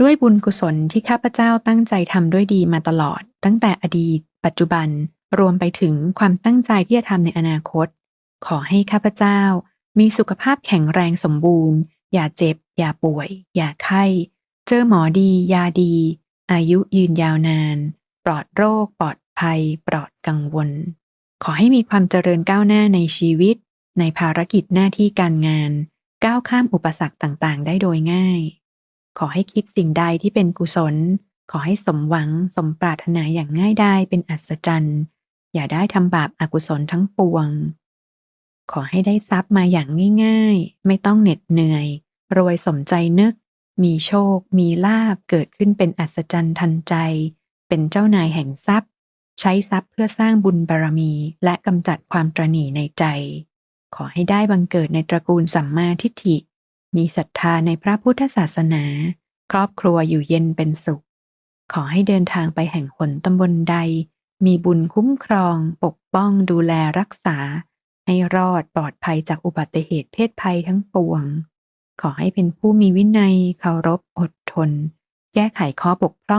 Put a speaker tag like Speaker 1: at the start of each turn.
Speaker 1: ด้วยบุญกุศลที่ข้าพเจ้าตั้งใจทำด้วยดีมาตลอด ตั้งแต่อดีต ปัจจุบัน รวมไปถึงความตั้งใจที่จะทำในอนาคต ขอให้ข้าพเจ้า มีสุขภาพแข็งแรงสมบูรณ์ อย่าเจ็บ อย่าป่วย อย่าไข้ เจอหมอดี ยาดี อายุยืนยาวนาน ปลอดโรค ปลอดภัย ปลอดกังวล ขอให้มีความเจริญก้าวหน้าในชีวิต ในภารกิจหน้าที่การงาน ก้าวข้ามอุปสรรคต่างๆ ได้โดยง่าย ขอให้คิดสิ่งใดที่เป็นกุศล ขอให้สมหวังสมปรารถนาอย่างง่ายดายเป็นอัศจรรย์ อย่าได้ทำบาปอากุศลทั้งปวง ขอให้ได้ทรัพย์มาอย่างง่าย ๆ ไม่ต้องเหน็ดเหนื่อย รวยสมใจนึก มีโชค มีลาบเกิดขึ้นเป็นอัศจรรย์ทันใจ เป็นเจ้านายแห่งทรัพย์ ใช้ทรัพย์เพื่อสร้างบุญบารมี และกำจัดความตรหนีในใจ ขอให้ได้บังเกิดในตระกูลสัมมาทิฏฐิ มีศรัทธาในพระพุทธศาสนา ครอบครัวอยู่เย็นเป็นสุข ขอให้เดินทางไปแห่งหนตำบลใด มีบุญคุ้มครอง ปกป้องดูแลรักษา ให้รอดปลอดภัยจากอุบัติเหตุเพศภัยทั้งปวง ขอให้เป็นผู้มีวินัยเคารพอดทน แก้ไขข้อบกพร่อง